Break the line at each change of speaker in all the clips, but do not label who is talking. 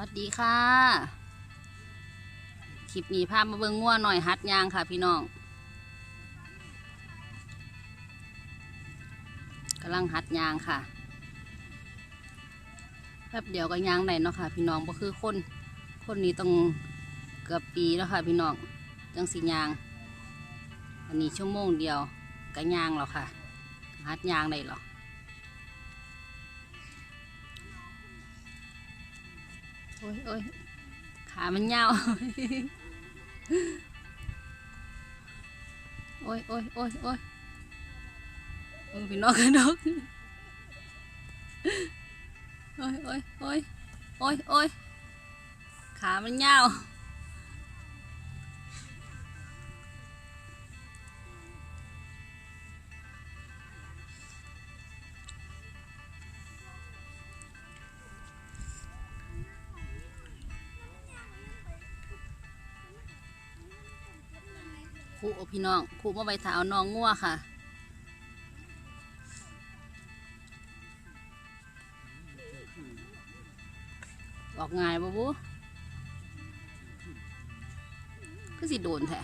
วัสดีค่ะ คลิปนี้พาพมาเบิ่งง่วหน่อยฮัดยางค่ะพี่น้องกำลังฮัดยางค่ะแป๊บเดียวก็ยางได้เนาะค่ะ พี่น้องก็คือคนคนนี้ต้องเกือบปีแล้วค่ะ พี่น้องจังสียาง อันนี้ชั่วโมงเดียวก็ยางแล้วค่ะฮัดยางได้หรอ ยโอ้ยโอ้ยโอ้ยโอ้ยพี่น้องกันนกโพี่น้องครูมาใบถาเอาน้องงัวค่ะ ออกง่ายบ่บุก็สิโดนแท้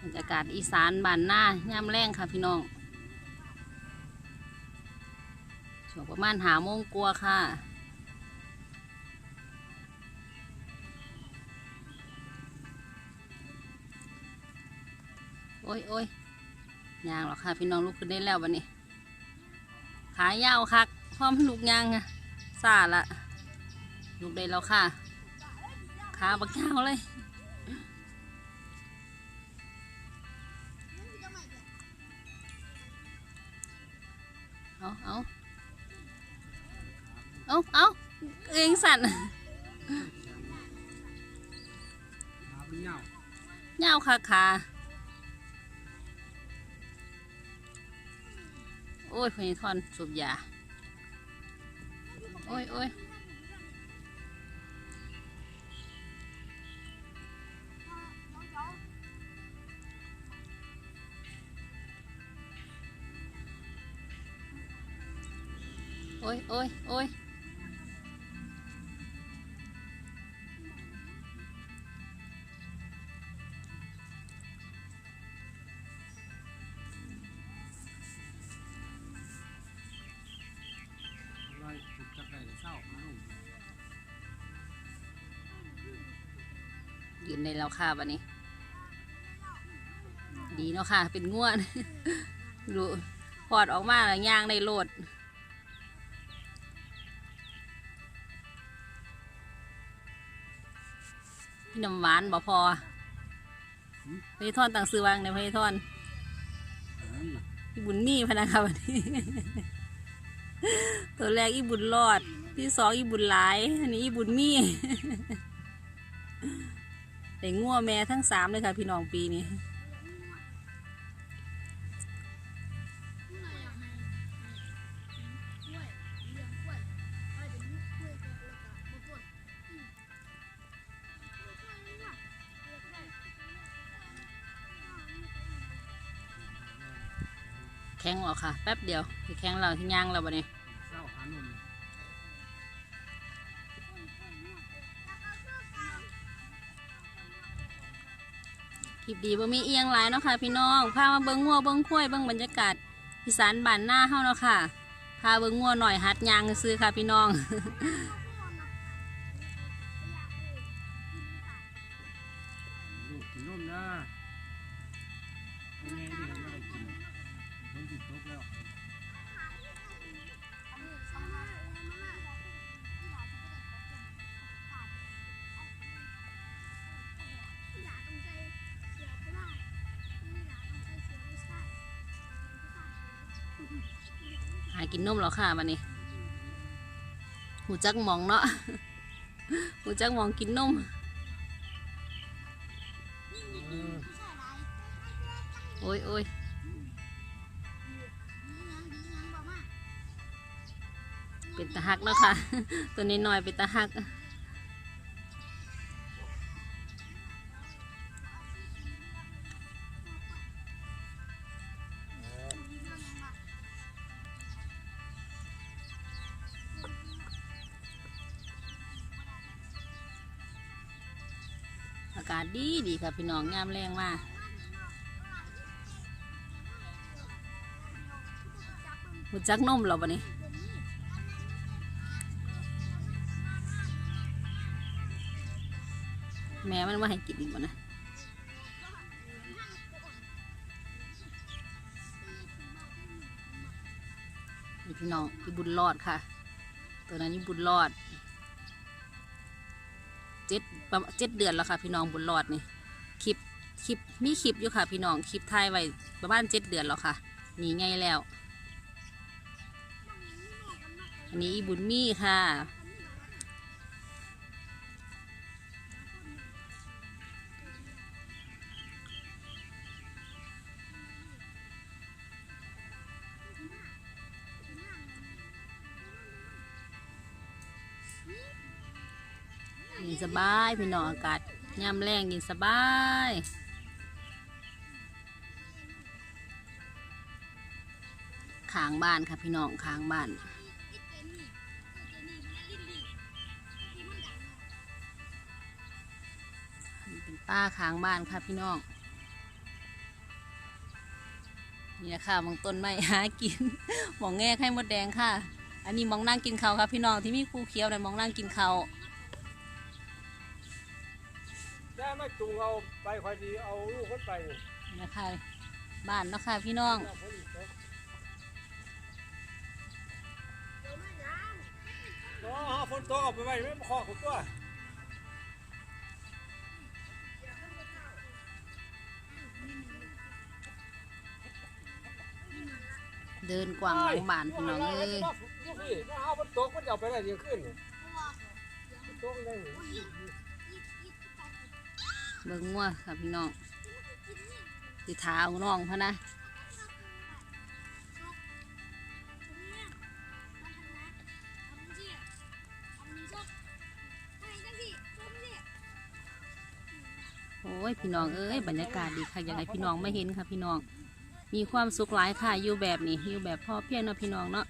บรรยากาศอีสานบ้านหน้าย่ำแรงค่ะพี่น้องช่วงประมาณหาโมงกลัวค่ะ โอ้ยโอ้ยยางหรอกค่ะ พี่น้องลุกขึ้นได้แล้ววันนี้ ขายาวคักพร้อมลูกยางอะซาละลุกได้แล้วค่ะ ขาบักยาวเลยเอาเอาเอาเอาเองสั่น
ขาเป็นเหงายา
วค่ะขา โอ้ยพญทอนสูบยา โอ้ยโอ้ยโอ้ยโอ้ยโอ้ย
ยื
นในแล้วค่ะวันนี้ ดีเนาะค่ะ เป็นง่วนดูพอดออกมาแล้วย่างในโลดพี่น้ำหวานบ่พอพี่ทอนต่างซื้อวางในพี่ทอน
นี่
พี่บุญมีพะนะคะวันนี้ ตัวแรกอีบุญรอด ที่สองอีบุญหลาย อันนี้อีบุญมี แต่งัวแม่ทั้งสามเลยค่ะพี่น้องปีนี้แข็งหรอกค่ะ แป๊บเดียวที่แข็งเราที่ย่างเราบันนี้
เค
ลิปดีบ่มีเอียงหลายเนาะค่ะพี่น้องพามาเบิ้งงัวเบิ้งคุ้ยเบิ้งบรรยากาศอีสานบ้านหน้าเฮาเนาะค่ะพาเบิ้งงัวหน่อยหัดยางซื้อค่ะพี่น้อง หากินนมแล้วค่ะวันนี้หูจักมองเนาะหูจักมองกินนมโอ้ยโอ้ยเป็นตาหักแล้วค่ะ ตัวนี้หน่อยเป็นตาหักากาศดีดีค่ะพี่น้องงามแรงมากหูจักนมเราปะนี่แม่มันมาให้กินอีกบ่นะพี่น้องพี่บุญรอดค่ะ ตัวนั้นนี่บุญรอด เจ็ดประมาณเจ็ดเดือนแล้วค่ะ พี่น้องบุญรอดนี่คลิปคลิปมีคลิปอยู่ค่ะ พี่น้องคลิปถ่ายไว้ประมาณเจ็ดเดือนแล้วค่ะหนีไงแล้วอันนี้อีบุญมี่ค่ะ นสบายพี่น้องอากาศยามแรงยินสบายขางบ้านค่ะพี่น้องขางบ้านนี่เป็นป้าขางบ้านค่ะพี่น้องนี่นะค่ะมองต้นไม้หากินหมองแง่ไข่มดแดงค่ะ อันนี้มองนั่งกินเขาครับพี่น้องที่มีคูเขียวนะมองนั่งกินเขา ว
ได้มาจุงเอาไปคอยดีเอาลูกคนไป
นี่นะคะบ้านเนาะค่ะพี่น้อง
เอาคนอีกเถอะอ๋อฝนตกเอาไปไว้ไม่มาขอคุณตัว
เดินกว่างหลังบ้านพี่น้องเอ้ย
ลูกพี่ถ้าเอาฝนตกมันจะเอาไปได้เดียวขึ้นฝนตกได้
เบิ่งงัวค่ะพี่น้องสิถาเอาน้องพะนะโอ้ยพี่น้องเอ้ยบรรยากาศดีค่ะยังไงพี่น้องไม่เห็นค่ะพี่น้อง มีความสุขหลายค่ะอยู่แบบนี้อยู่แบบพ่อเพียงเนาะพี่น้องเนาะ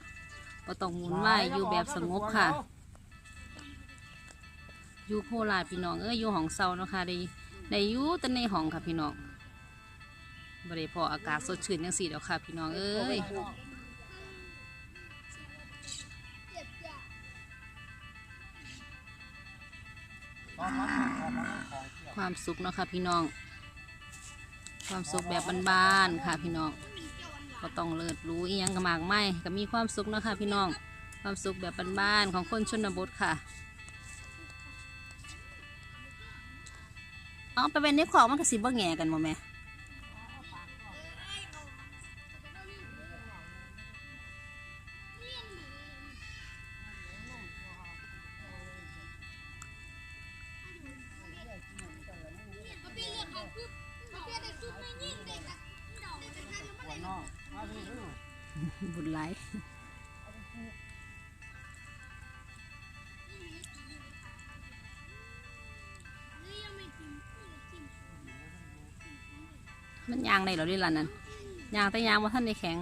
ก็ต้องหมุนไหวยอยู่แบบสงบค่ะ อยู่โคราชพี่น้องเอ้ยอยู่ห้องเซาเนาะค่ะด้ ได้อยู่แต่ในห้องค่ะพี่น้องบริพออากาศสดชื่นยังสีเดียวค่ะพี่น้องเอ้ยความสุขเนาะค่ะพี่น้อง ความสุขแบบบ้านๆค่ะพี่น้องก็ต้องเลิศรู้อีหยังกระมากไม่ก็มีความสุขเนาะค่ะพี่น้อง ความสุขแบบบ้านๆของคนชนบทค่ะ เอาไปเป็นในของมันก็สิบ่แง่กันบ่แม่บุญไหล มันยางได้หรอดิล่ะนั่นยางแต่ยางว่าท่านในแข็ง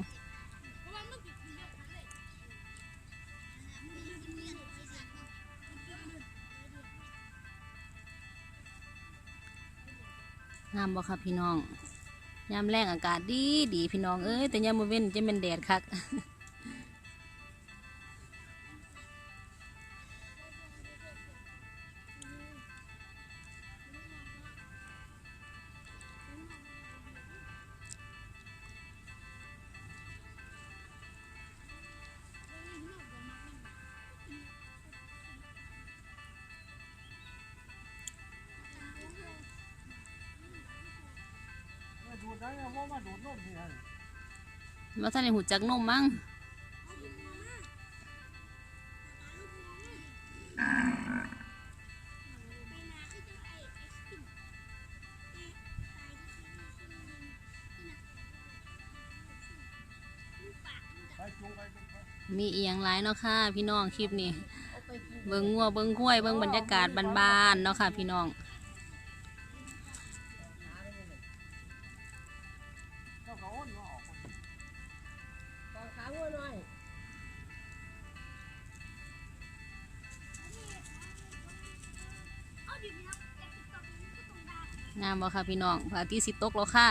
งามบ่ครับพี่น้องยามแรงอากาศดีดีพี่น้องเอ้ยแต่ยามมือเว้นจะเป็นแดดคัก
ได้ยังว่ามาดูดนมที่ไหน
ว่าท่านในหูจักนมมั้งมีเอียงหลายเนาะค่ะ พี่น้องคลิปนี้ เบิ่งงัวเบิ่งกล้วยเบิ่งบรรยากาศบ้านๆเนาะค่ะ พี่น้อง
งา
งามบ่ค่ะพี่น้องพระอาทิตย์สิตกแล้วค่ะ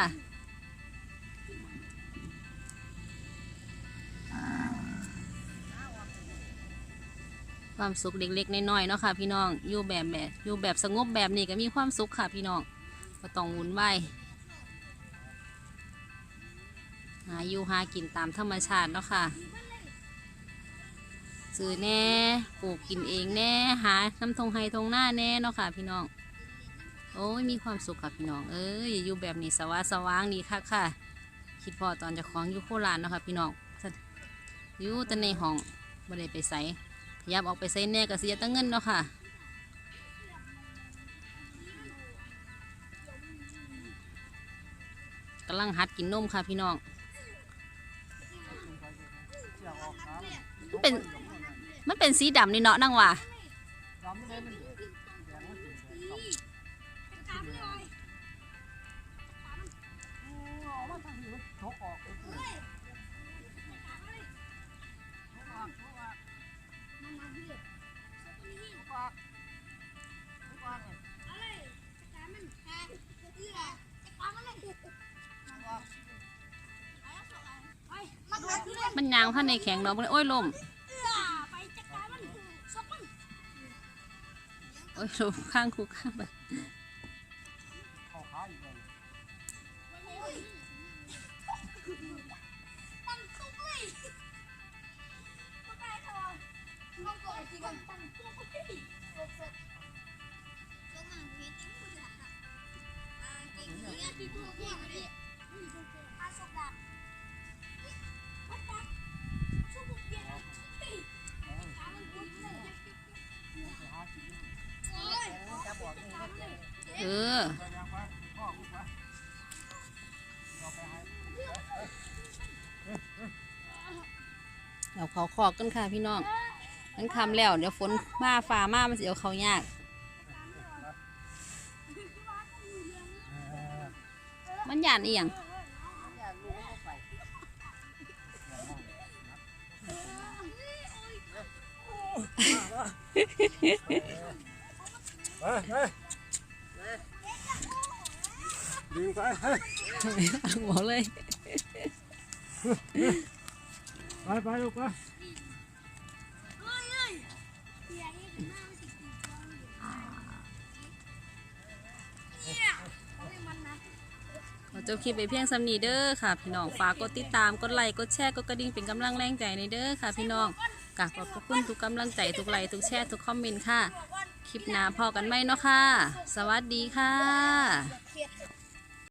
ความสุขเล็กๆน้อยๆเนาะค่ะพี่น้องอยู่แบบแบบอยู่แบบสงบแบบนี้ก็มีความสุขค่ะพี่น้องก็ต้องวุ่นวายหาอยู่หากินตามธรรมชาติเนาะค่ะซื้อแน่ปลูกกินเองแน่หาน้ำทงไฮทงหน้าแน่เนาะค่ะพี่น้อง โอ้ยมีความสุขค่ะพี่น้องเอ้ยอยู่แบบนี้สว่างสว่างดีค่ะค่ะ คิดพอตอนจะของอยู่โคราชเนาะค่ะพี่น้องอยู่แต่ในห้องไม่ได้ไปใส่พยายามออกไปใส่แน่ก็เสียตั้งเงินเนาะค่ะกำลังหัดกินนมค่ะพี่น้องมันเป็นมันเป็นสีดำนี่เนาะนั่งว่า
ดำเลย มันยา
งพันในแข็งเนาะมันโอ้ยลมโอ้ยลมข้างคูข้างไป
เเรา
เขาคอกกันค่ะพี่น้องนั้นคำแล้วเดี๋ยวฝนมาฟ้ามามันสิเอาเขายาก มันหยานอีหยัง
เฮ้ยเฮ้ยดึงไปเฮ้ย
บอกเลย
ไปไปลูกไป
ขอจบคลิปไปเพียงสำนีเด้อค่ะ พี่น้องฝากกดติดตามกดไลค์กดแชร์กดกระดิ่งเป็นกำลังแรงใจในเด้อค่ะ พี่น้องกราบขอบพระคุณทุกกำลังใจทุกไลค์ทุกแชร์ทุกคอมเมนต์ค่ะ คลิปหน้าพอกันไหมเนาะค่ะ สวัสดีค่ะ